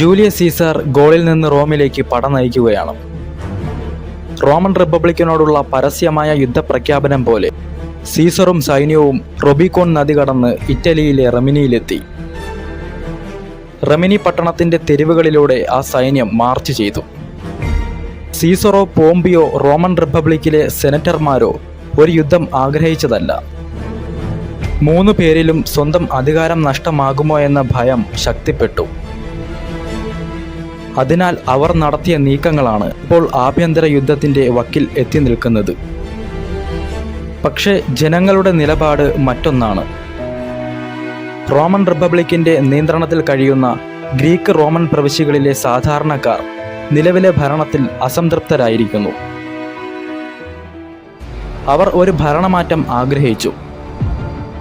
Julius Caesar ഗോളിൽ നിന്ന് റോമിലേക്ക് പട നയിക്കുകയാണ്. റോമൻ റിപ്പബ്ലിക്കിനോടുള്ള പരസ്യമായ യുദ്ധപ്രഖ്യാപനം പോലെ സീസറും സൈന്യവും റൊബിക്കോൺ നദി കടന്ന് ഇറ്റലിയിലെ റമിനിയിലെത്തി. റമിനി പട്ടണത്തിന്റെ തെരുവുകളിലൂടെ ആ സൈന്യം മാർച്ച് ചെയ്തു. സീസറോ പോംബിയോ റോമൻ റിപ്പബ്ലിക്കിലെ സെനറ്റർമാരോ ഒരു യുദ്ധം ആഗ്രഹിച്ചതല്ല. മൂന്നു പേരിലും സ്വന്തം അധികാരം നഷ്ടമാകുമോ എന്ന ഭയം ശക്തിപ്പെട്ടു. അതിനാൽ അവർ നടത്തിയ നീക്കങ്ങളാണ് ഇപ്പോൾ ആഭ്യന്തര യുദ്ധത്തിന്റെ വക്കിൽ എത്തി നിൽക്കുന്നത്. പക്ഷേ ജനങ്ങളുടെ നിലപാട് മറ്റൊന്നാണ്. റോമൻ റിപ്പബ്ലിക്കിന്റെ നിയന്ത്രണത്തിൽ കഴിയുന്ന ഗ്രീക്ക് റോമൻ പ്രവിശ്യകളിലെ സാധാരണക്കാർ നിലവിലെ ഭരണത്തിൽ അസംതൃപ്തരായിരിക്കുന്നു. അവർ ഒരു ഭരണമാറ്റം ആഗ്രഹിച്ചു.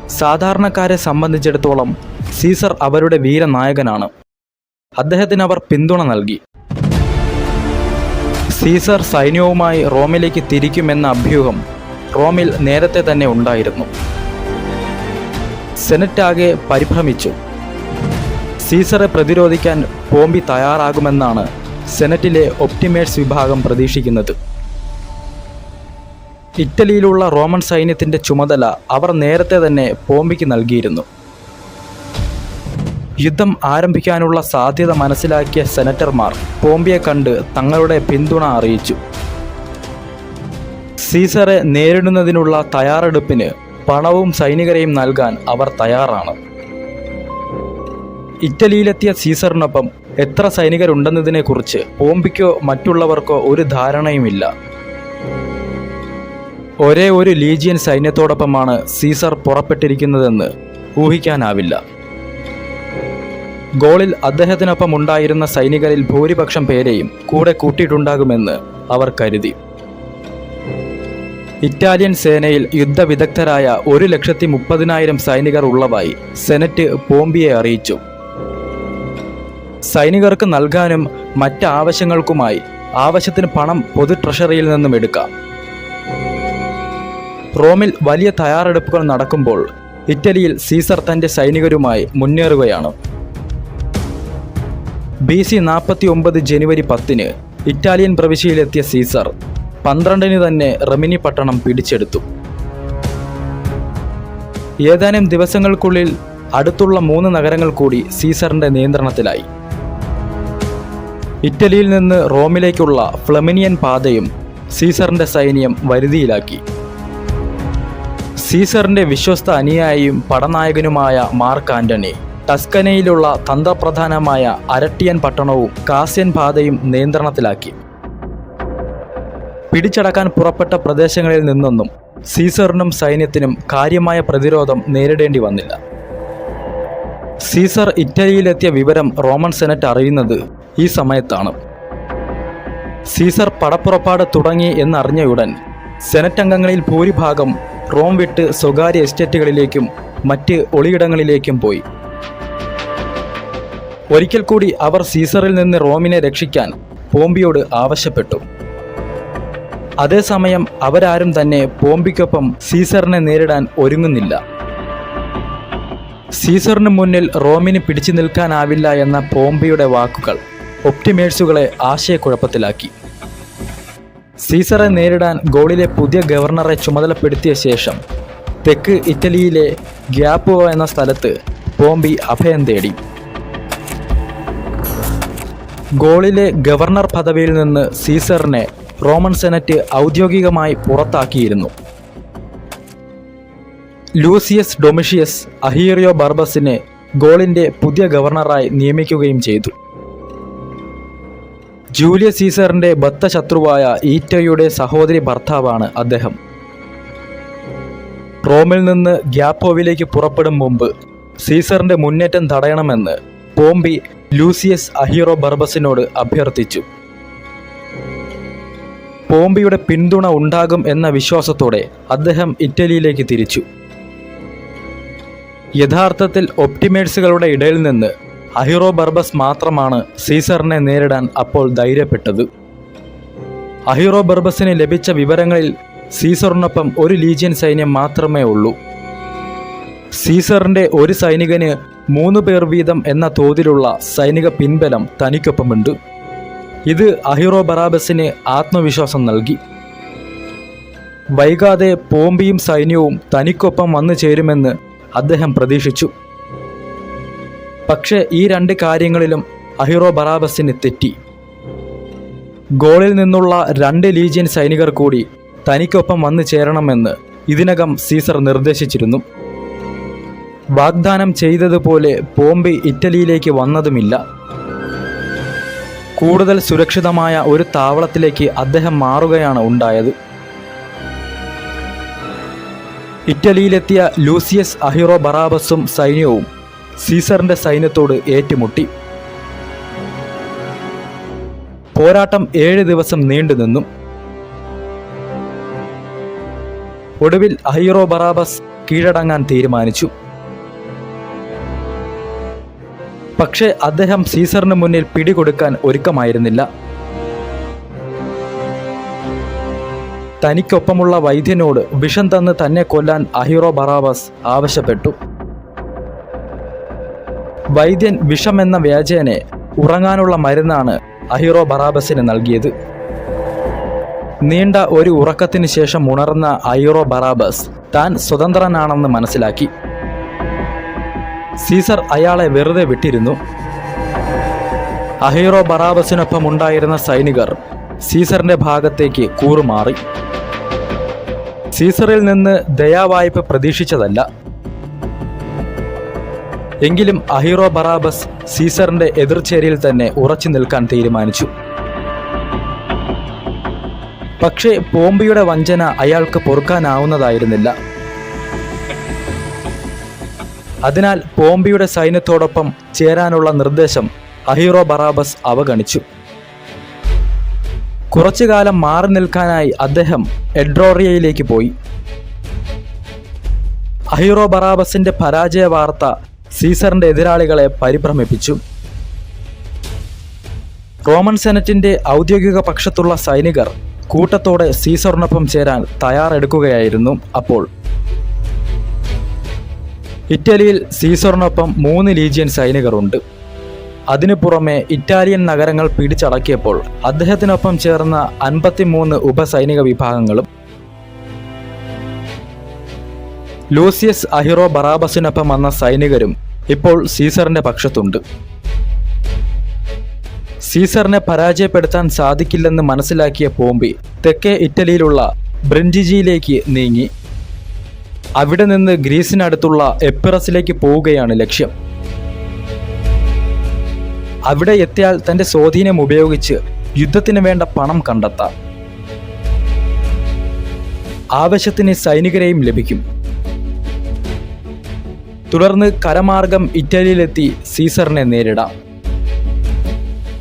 സാധാരണക്കാരെ സംബന്ധിച്ചിടത്തോളം സീസർ അവരുടെ വീരനായകനാണ്. അദ്ദേഹത്തിന് അവർ പിന്തുണ നൽകി. സീസർ സൈന്യവുമായി റോമിലേക്ക് തിരിക്കുമെന്ന അഭ്യൂഹം റോമിൽ നേരത്തെ തന്നെ ഉണ്ടായിരുന്നു. സെനറ്റാകെ പരിഭ്രമിച്ചു. സീസറെ പ്രതിരോധിക്കാൻ പോംബി തയ്യാറാകുമെന്നാണ് സെനറ്റിലെ ഒപ്റ്റിമേഴ്സ് വിഭാഗം പ്രതീക്ഷിക്കുന്നത്. ഇറ്റലിയിലുള്ള റോമൻ സൈന്യത്തിന്റെ ചുമതല അവർ നേരത്തെ തന്നെ പോംബിക്ക് നൽകിയിരുന്നു. യുദ്ധം ആരംഭിക്കാനുള്ള സാധ്യത മനസ്സിലാക്കിയ സെനറ്റർമാർ പോംബിയെ കണ്ട് തങ്ങളുടെ പിന്തുണ അറിയിച്ചു. സീസറെ നേരിടുന്നതിനുള്ള തയ്യാറെടുപ്പിന് പണവും സൈനികരെയും നൽകാൻ അവർ തയ്യാറാണ്. ഇറ്റലിയിലെത്തിയ സീസറിനൊപ്പം എത്ര സൈനികരുണ്ടെന്നതിനെക്കുറിച്ച് പോംബിക്കോ മറ്റുള്ളവർക്കോ ഒരു ധാരണയുമില്ല. ഒരേ ഒരു ലീജിയൻ സൈന്യത്തോടൊപ്പമാണ് സീസർ പുറപ്പെട്ടിരിക്കുന്നതെന്ന് ഊഹിക്കാനാവില്ല. ഗോളിൽ അദ്ദേഹത്തിനൊപ്പം ഉണ്ടായിരുന്ന സൈനികരിൽ ഭൂരിപക്ഷം പേരെയും കൂടെ കൂട്ടിയിട്ടുണ്ടാകുമെന്ന് അവർ കരുതി. ഇറ്റാലിയൻ സേനയിൽ യുദ്ധവിദഗ്ധരായ ഒരു ലക്ഷത്തി മുപ്പതിനായിരം സൈനികർ ഉള്ളതായി സെനറ്റ് പോംബിയെ അറിയിച്ചു. സൈനികർക്ക് നൽകാനും മറ്റ് ആവശ്യങ്ങൾക്കുമായി ആവശ്യത്തിന് പണം പൊതു ട്രഷറിയിൽ നിന്നും എടുക്കാം. റോമിൽ വലിയ തയ്യാറെടുപ്പുകൾ നടക്കുമ്പോൾ ഇറ്റലിയിൽ സീസർ തന്റെ സൈനികരുമായി മുന്നേറുകയാണ്. ബി സി നാൽപ്പത്തി ഒമ്പത് ജനുവരി പത്തിന് ഇറ്റാലിയൻ പ്രവിശ്യയിലെത്തിയ സീസർ പന്ത്രണ്ടിന് തന്നെ റെമിനി പട്ടണം പിടിച്ചെടുത്തു. ഏതാനും ദിവസങ്ങൾക്കുള്ളിൽ അടുത്തുള്ള മൂന്ന് നഗരങ്ങൾ കൂടി സീസറിന്റെ നിയന്ത്രണത്തിലായി. ഇറ്റലിയിൽ നിന്ന് റോമിലേക്കുള്ള ഫ്ലമിനിയൻ പാതയും സീസറിന്റെ സൈന്യം വരുതിയിലാക്കി. സീസറിന്റെ വിശ്വസ്ത അനുയായിയും പടനായകനുമായ മാർക്ക് ആന്റണി ടസ്കനയിലുള്ള തന്ത്രപ്രധാനമായ അരട്ടിയൻ പട്ടണവും കാസ്യൻ പാതയും നിയന്ത്രണത്തിലാക്കി. പിടിച്ചടക്കാൻ പുറപ്പെട്ട പ്രദേശങ്ങളിൽ നിന്നൊന്നും സീസറിനും സൈന്യത്തിനും കാര്യമായ പ്രതിരോധം നേരിടേണ്ടി വന്നില്ല. സീസർ ഇറ്റലിയിലെത്തിയ വിവരം റോമൻ സെനറ്റ് അറിയുന്നത് ഈ സമയത്താണ്. സീസർ പടപ്പുറപ്പാട് തുടങ്ങി എന്നറിഞ്ഞയുടൻ സെനറ്റ് അംഗങ്ങളിൽ ഭൂരിഭാഗം റോം വിട്ട് സ്വകാര്യ എസ്റ്റേറ്റുകളിലേക്കും മറ്റ് ഒളിയിടങ്ങളിലേക്കും പോയി. ഒരിക്കൽ കൂടി അവർ സീസറിൽ നിന്ന് റോമിനെ രക്ഷിക്കാൻ പോംബിയോട് ആവശ്യപ്പെട്ടു. അതേസമയം അവരാരും തന്നെ പോംബിക്കൊപ്പം സീസറിനെ നേരിടാൻ ഒരുങ്ങുന്നില്ല. സീസറിന് മുന്നിൽ റോമിന് പിടിച്ചു നിൽക്കാനാവില്ല എന്ന പോംബിയുടെ വാക്കുകൾ ഒപ്റ്റിമേഴ്സുകളെ ആശയക്കുഴപ്പത്തിലാക്കി. സീസറെ നേരിടാൻ ഗോളിലെ പുതിയ ഗവർണറെ ചുമതലപ്പെടുത്തിയ ശേഷം തെക്ക് ഇറ്റലിയിലെ ഗ്യാപ്പുവ എന്ന സ്ഥലത്ത് പോംബി അഭയം തേടി. ഗോളിലെ ഗവർണർ പദവിയിൽ നിന്ന് സീസറിനെ റോമൻ സെനറ്റ് ഔദ്യോഗികമായി പുറത്താക്കിയിരുന്നു. ലൂസിയസ് ഡൊമിഷ്യസ് അഹീറിയോ ബർബസിനെ ഗോളിന്റെ പുതിയ ഗവർണറായി നിയമിക്കുകയും ചെയ്തു. ജൂലിയസ് സീസറിന്റെ ബദ്ധശത്രുവായ ഈറ്റയുടെ സഹോദരി ഭർത്താവാണ് അദ്ദേഹം. റോമിൽ നിന്ന് ഗ്യാപ്പോവിലേക്ക് പുറപ്പെടും മുമ്പ് സീസറിന്റെ മുന്നേറ്റം തടയണമെന്ന് പോംബി ലൂസിയസ് അഹീറോ ബർബസിനോട് അഭ്യർത്ഥിച്ചു. പോംബിയുടെ പിന്തുണ ഉണ്ടാകും എന്ന വിശ്വാസത്തോടെ അദ്ദേഹം ഇറ്റലിയിലേക്ക് തിരിച്ചു. യഥാർത്ഥത്തിൽ ഒപ്റ്റിമേറ്റ്സുകളുടെ ഇടയിൽ നിന്ന് അഹിറോ ബർബസ് മാത്രമാണ് സീസറിനെ നേരിടാൻ അപ്പോൾ ധൈര്യപ്പെട്ടത്. അഹിറോ ബർബസിന് ലഭിച്ച വിവരങ്ങളിൽ സീസറിനൊപ്പം ഒരു ലീജിയൻ സൈന്യം മാത്രമേ ഉള്ളൂ. സീസറിന്റെ ഒരു സൈനികന് മൂന്ന് പേർ വീതം എന്ന തോതിലുള്ള സൈനിക പിൻബലം തനിക്കൊപ്പമുണ്ട്. ഇത് അഹിറോ ബറാബസിന് ആത്മവിശ്വാസം നൽകി. വൈകാതെ പോംബിയും സൈന്യവും തനിക്കൊപ്പം വന്നു ചേരുമെന്ന് അദ്ദേഹം പ്രതീക്ഷിച്ചു. പക്ഷേ ഈ രണ്ട് കാര്യങ്ങളിലും അഹിറോ ബറാബസിന് തെറ്റി. ഗോളിൽ നിന്നുള്ള രണ്ട് ലീജിയൻ സൈനികർ കൂടി തനിക്കൊപ്പം വന്നു ചേരണമെന്ന് ഇതിനകം സീസർ നിർദ്ദേശിച്ചിരുന്നു. വാഗ്ദാനം ചെയ്തതുപോലെ പോംബെ ഇറ്റലിയിലേക്ക് വന്നതുമില്ല. കൂടുതൽ സുരക്ഷിതമായ ഒരു താവളത്തിലേക്ക് അദ്ദേഹം മാറുകയാണ് ഉണ്ടായത്. ഇറ്റലിയിലെത്തിയ ലൂസിയസ് അഹിറോ ബറാബസും സൈന്യവും സീസറിന്റെ സൈന്യത്തോട് ഏറ്റുമുട്ടി. പോരാട്ടം ഏഴ് ദിവസം നീണ്ടുനിന്നു ഒടുവിൽ അഹിറോ ബറാബസ് കീഴടങ്ങാൻ തീരുമാനിച്ചു. പക്ഷേ അദ്ദേഹം സീസറിന് മുന്നിൽ പിടികൊടുക്കാൻ ഒരുക്കമായിരുന്നില്ല. തനിക്കൊപ്പമുള്ള വൈദ്യനോട് വിഷം തന്ന് തന്നെ കൊല്ലാൻ അഹിറോ ബറാബസ് ആവശ്യപ്പെട്ടു. വൈദ്യൻ വിഷം എന്ന വ്യാജേനെ ഉറങ്ങാനുള്ള മരുന്നാണ് അഹിറോ ബറാബസിന് നൽകിയത്. നീണ്ട ഒരു ഉറക്കത്തിന് ശേഷം ഉണർന്ന അഹിറോ ബറാബസ് താൻ സ്വതന്ത്രനാണെന്ന് മനസ്സിലാക്കി. സീസർ അയാളെ വെറുതെ വിട്ടിരുന്നു. അഹീറോ ബറാബസിനൊപ്പം ഉണ്ടായിരുന്ന സൈനികർ സീസറിന്റെ ഭാഗത്തേക്ക് കൂറുമാറി. സീസറിൽ നിന്ന് ദയാവായ്പ പ്രതീക്ഷിച്ചതല്ല. എങ്കിലും അഹീറോ ബറാബസ് സീസറിന്റെ എതിർചേരിയിൽ തന്നെ ഉറച്ചു നിൽക്കാൻ തീരുമാനിച്ചു. പക്ഷേ പോംബിയുടെ വഞ്ചന അയാൾക്ക് പൊറുക്കാനാവുന്നതായിരുന്നില്ല. അതിനാൽ പോംബിയുടെ സൈന്യത്തോടൊപ്പം ചേരാനുള്ള നിർദ്ദേശം അഹീറോ ബറാബസ് അവഗണിച്ചു. കുറച്ചു കാലം മാറി നിൽക്കാനായി അദ്ദേഹം എഡ്രോറിയയിലേക്ക് പോയി. അഹീറോ ബറാബസിന്റെ പരാജയ വാർത്ത സീസറിന്റെ എതിരാളികളെ പരിഭ്രമിപ്പിച്ചു. റോമൻ സെനറ്റിന്റെ ഔദ്യോഗിക പക്ഷത്തുള്ള സൈനികർ കൂട്ടത്തോടെ സീസറിനൊപ്പം ചേരാൻ തയ്യാറെടുക്കുകയായിരുന്നു അപ്പോൾ. ഇറ്റലിയിൽ സീസറിനൊപ്പം മൂന്ന് ലീജിയൻ സൈനികരുണ്ട്. അതിനു പുറമെ ഇറ്റാലിയൻ നഗരങ്ങൾ പിടിച്ചടക്കിയപ്പോൾ അദ്ദേഹത്തിനൊപ്പം ചേർന്ന അൻപത്തിമൂന്ന് ഉപസൈനിക വിഭാഗങ്ങളും ലൂസിയസ് അഹിറോ ബറാബസിനൊപ്പം വന്ന സൈനികരും ഇപ്പോൾ സീസറിന്റെ പക്ഷത്തുണ്ട്. സീസറിനെ പരാജയപ്പെടുത്താൻ സാധിക്കില്ലെന്ന് മനസ്സിലാക്കിയ പോംബി തെക്കേ ഇറ്റലിയിലുള്ള ബ്രിഞ്ചിജിയിലേക്ക് നീങ്ങി. അവിടെ നിന്ന് ഗ്രീസിനടുത്തുള്ള എപ്പിറസിലേക്ക് പോവുകയാണ് ലക്ഷ്യം. അവിടെ എത്തിയാൽ തന്റെ സ്വാധീനം ഉപയോഗിച്ച് യുദ്ധത്തിന് വേണ്ട പണം കണ്ടെത്താം. ആവശ്യത്തിന് സൈനികരെയും ലഭിക്കും. തുടർന്ന് കരമാർഗം ഇറ്റലിയിലെത്തി സീസറിനെ നേരിടാം.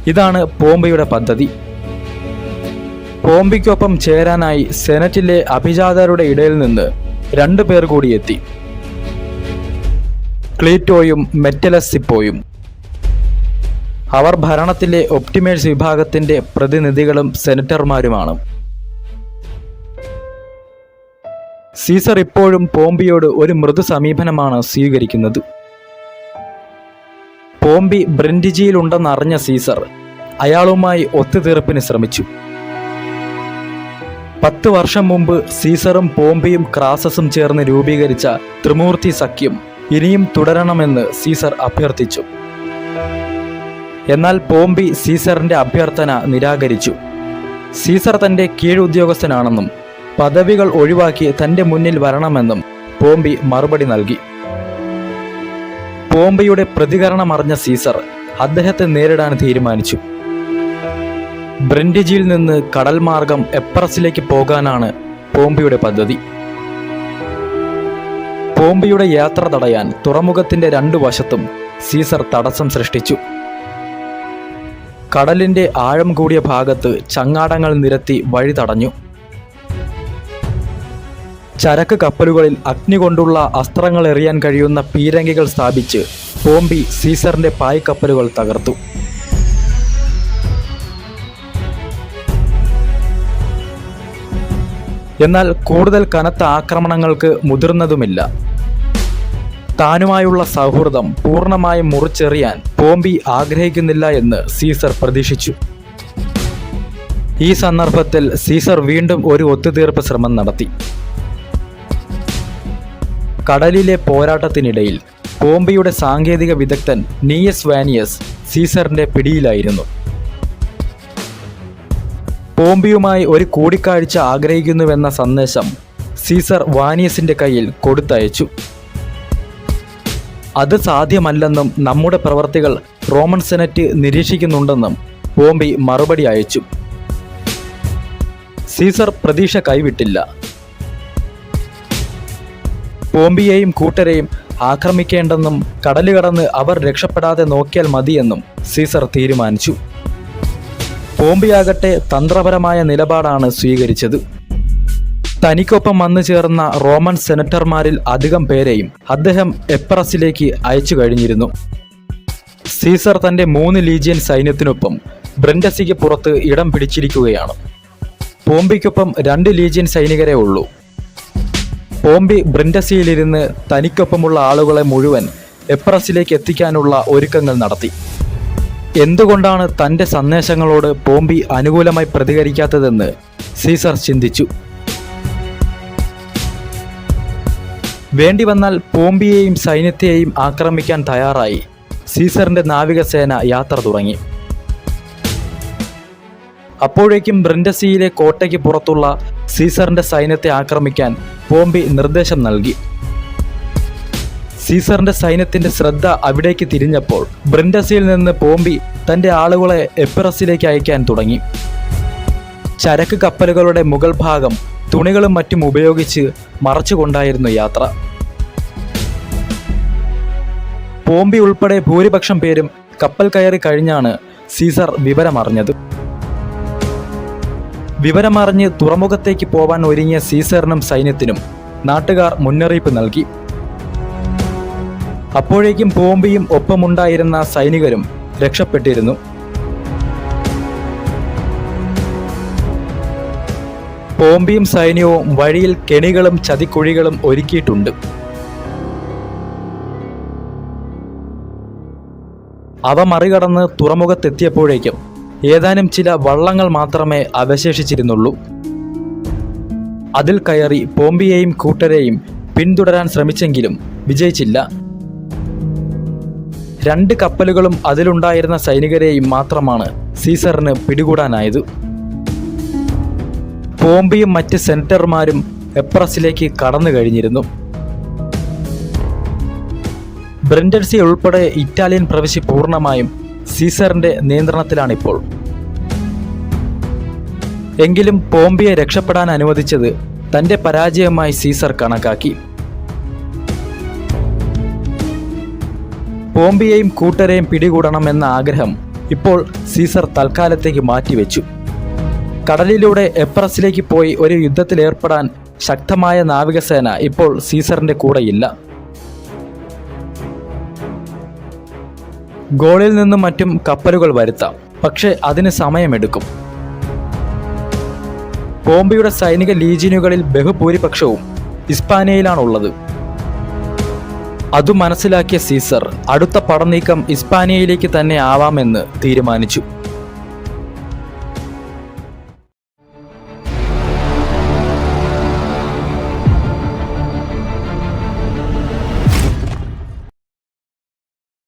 ഇതാണ് പോംബയുടെ പദ്ധതി. പോംബിക്കൊപ്പം ചേരാനായി സെനറ്റിലെ അഭിജാതരുടെ ഇടയിൽ നിന്ന് രണ്ടു പേർ കൂടി എത്തി. ക്ലീറ്റോയും മെറ്റലസിപ്പോയും. അവർ ഭരണത്തിലെ ഒപ്റ്റിമേഴ്സ് വിഭാഗത്തിന്റെ പ്രതിനിധികളും സെനറ്റർമാരുമാണ്. സീസർ ഇപ്പോഴും പോംബിയോട് ഒരു മൃദു സമീപനമാണ് സ്വീകരിക്കുന്നത്. പോംബി ബ്രിൻഡിജിയിലുണ്ടെന്നറിഞ്ഞ സീസർ അയാളുമായി ഒത്തുതീർപ്പിന് ശ്രമിച്ചു. പത്ത് വർഷം മുമ്പ് സീസറും പോംബിയും ക്രാസസും ചേർന്ന് രൂപീകരിച്ച ത്രിമൂർത്തി സഖ്യം ഇനിയും തുടരണമെന്ന് സീസർ അഭ്യർത്ഥിച്ചു. എന്നാൽ പോംബി സീസറിന്റെ അഭ്യർത്ഥന നിരാകരിച്ചു. സീസർ തന്റെ കീഴുദ്യോഗസ്ഥനാണെന്നും പദവികൾ ഒഴിവാക്കി തന്റെ മുന്നിൽ വരണമെന്നും പോംബി മറുപടി നൽകി. പോംബിയുടെ പ്രതികരണമറിഞ്ഞ സീസർ അദ്ദേഹത്തെ നേരിടാൻ തീരുമാനിച്ചു. ബ്രൻഡിജിയിൽ നിന്ന് കടൽ മാർഗം എപ്രസിലേക്ക് പോകാനാണ് പോംബിയുടെ പദ്ധതി. പോംബിയുടെ യാത്ര തടയാൻ തുറമുഖത്തിന്റെ രണ്ടു വശത്തും സീസർ തടസ്സം സൃഷ്ടിച്ചു. കടലിന്റെ ആഴം കൂടിയ ഭാഗത്ത് ചങ്ങാടങ്ങൾ നിരത്തി വഴി തടഞ്ഞു. ചരക്ക് കപ്പലുകളിൽ അഗ്നി കൊണ്ടുള്ള അസ്ത്രങ്ങൾ എറിയാൻ കഴിയുന്ന പീരങ്കികൾ സ്ഥാപിച്ച് പോംബി സീസറിന്റെ പായ്ക്കപ്പലുകൾ തകർത്തു. എന്നാൽ കൂടുതൽ കനത്ത ആക്രമണങ്ങൾക്ക് മുതിർന്നതുമില്ല. താനുമായുള്ള സൗഹൃദം പൂർണമായും മുറിച്ചെറിയാൻ പോംബി ആഗ്രഹിക്കുന്നില്ല എന്ന് സീസർ പ്രതീക്ഷിച്ചു. ഈ സന്ദർഭത്തിൽ സീസർ വീണ്ടും ഒരു ഒത്തുതീർപ്പ് ശ്രമം നടത്തി. കടലിലെ പോരാട്ടത്തിനിടയിൽ പോംബിയുടെ സാങ്കേതിക വിദഗ്ധൻ നീയസ് വാനിയസ് സീസറിന്റെ പിടിയിലായിരുന്നു. പോംബിയുമായി ഒരു കൂടിക്കാഴ്ച ആഗ്രഹിക്കുന്നുവെന്ന സന്ദേശം സീസർ വാനിയസിന്റെ കയ്യിൽ കൊടുത്തയച്ചു. അത് സാധ്യമല്ലെന്നും നമ്മുടെ പ്രവർത്തികൾ റോമൻ സെനറ്റ് നിരീക്ഷിക്കുന്നുണ്ടെന്നും പോംബി മറുപടി അയച്ചു. സീസർ പ്രതീക്ഷ കൈവിട്ടില്ല. പോംബിയെയും കൂട്ടരെയും ആക്രമിക്കേണ്ടെന്നും കടലുകടന്ന് അവർ രക്ഷപ്പെടാതെ നോക്കിയാൽ മതിയെന്നും സീസർ തീരുമാനിച്ചു. പോംബിയാകട്ടെ തന്ത്രപരമായ നിലപാടാണ് സ്വീകരിച്ചത്. തനിക്കൊപ്പം വന്നു ചേർന്ന റോമൻ സെനറ്റർമാരിൽ അധികം പേരെയും അദ്ദേഹം എപ്രസിലേക്ക് അയച്ചു കഴിഞ്ഞിരുന്നു. സീസർ തന്റെ മൂന്ന് ലീജിയൻ സൈന്യത്തിനൊപ്പം ബ്രൻഡസിക്ക് പുറത്ത് ഇടം പിടിച്ചിരിക്കുകയാണ്. പോംബിക്കൊപ്പം രണ്ട് ലീജിയൻ സൈനികരെ ഉള്ളൂ. പോംബി ബ്രിൻഡസിയിലിരുന്ന് തനിക്കൊപ്പമുള്ള ആളുകളെ മുഴുവൻ എപ്രസിലേക്ക് എത്തിക്കാനുള്ള ഒരുക്കങ്ങൾ നടത്തി. എന്തുകൊണ്ടാണ് തന്റെ സന്ദേശങ്ങളോട് പോംബി അനുകൂലമായി പ്രതികരിക്കാത്തതെന്ന് സീസർ ചിന്തിച്ചു. വേണ്ടി വന്നാൽ പോംബിയെയും സൈന്യത്തെയും ആക്രമിക്കാൻ തയ്യാറായി. സീസറിന്റെ നാവികസേന യാത്ര തുടങ്ങി. അപ്പോഴേക്കും ബ്രിൻഡസിയിലെ കോട്ടയ്ക്ക് പുറത്തുള്ള സീസറിന്റെ സൈന്യത്തെ ആക്രമിക്കാൻ പോംബി നിർദ്ദേശം നൽകി. സീസറിന്റെ സൈന്യത്തിന്റെ ശ്രദ്ധ അവിടേക്ക് തിരിഞ്ഞപ്പോൾ ബ്രിൻഡസിയിൽ നിന്ന് പോംബി തന്റെ ആളുകളെ എപ്പറസിലേക്ക് അയക്കാൻ തുടങ്ങി. ചരക്ക് കപ്പലുകളുടെ മുകൾ ഭാഗം തുണികളും മറ്റും ഉപയോഗിച്ച് മറച്ചുകൊണ്ടായിരുന്നു യാത്ര. പോംബി ഉൾപ്പെടെ ഭൂരിപക്ഷം പേരും കപ്പൽ കയറി കഴിഞ്ഞാണ് സീസർ വിവരമറിഞ്ഞത്. വിവരമറിഞ്ഞ് തുറമുഖത്തേക്ക് പോവാൻ ഒരുങ്ങിയ സീസറിനും സൈന്യത്തിനും നാട്ടുകാർ മുന്നറിയിപ്പ് നൽകി. അപ്പോഴേക്കും പോംബിയും ഒപ്പമുണ്ടായിരുന്ന സൈനികരും രക്ഷപ്പെട്ടിരുന്നു. പോംബിയും സൈന്യവും വഴിയിൽ കെണികളും ചതിക്കുഴികളും ഒരുക്കിയിട്ടുണ്ട്. അവ മറികടന്ന് തുറമുഖത്തെത്തിയപ്പോഴേക്കും ഏതാനും ചില വള്ളങ്ങൾ മാത്രമേ അവശേഷിച്ചിരുന്നുള്ളൂ. അതിൽ കയറി പോംബിയെയും കൂട്ടരെയും പിന്തുടരാൻ ശ്രമിച്ചെങ്കിലും വിജയിച്ചില്ല. രണ്ട് കപ്പലുകളും അതിലുണ്ടായിരുന്ന സൈനികരെയും മാത്രമാണ് സീസറിന് പിടികൂടാനായത്. പോംബിയും മറ്റ് സെനറ്റർമാരും എപ്രസിലേക്ക് കടന്നു കഴിഞ്ഞിരുന്നു. ബ്രൻഡൻസി ഉൾപ്പെടെ ഇറ്റാലിയൻ പ്രവിശ്യ പൂർണമായും സീസറിന്റെ നിയന്ത്രണത്തിലാണിപ്പോൾ. എങ്കിലും പോംബിയെ രക്ഷപ്പെടാൻ അനുവദിച്ചത് തന്റെ പരാജയമായി സീസർ കണക്കാക്കി. പോംബിയെയും കൂട്ടരെയും പിടികൂടണമെന്ന ആഗ്രഹം ഇപ്പോൾ സീസർ തൽക്കാലത്തേക്ക് മാറ്റിവെച്ചു. കടലിലൂടെ എപ്രസിലേക്ക് പോയി ഒരു യുദ്ധത്തിൽ ഏർപ്പെടാൻ ശക്തമായ നാവികസേന ഇപ്പോൾ സീസറിന്റെ കൂടെയില്ല. ഗോളിൽ നിന്നും മറ്റും കപ്പലുകൾ വരുത്താം. പക്ഷേ അതിന് സമയമെടുക്കും. പോംബിയുടെ സൈനിക ലീജിയനുകളിൽ ബഹുഭൂരിപക്ഷവും ഇസ്പാനിയയിലാണുള്ളത്. അതു മനസ്സിലാക്കിയ സീസർ അടുത്ത പടനീക്കം ഇസ്പാനിയയിലേക്ക് തന്നെ ആവാമെന്ന് തീരുമാനിച്ചു.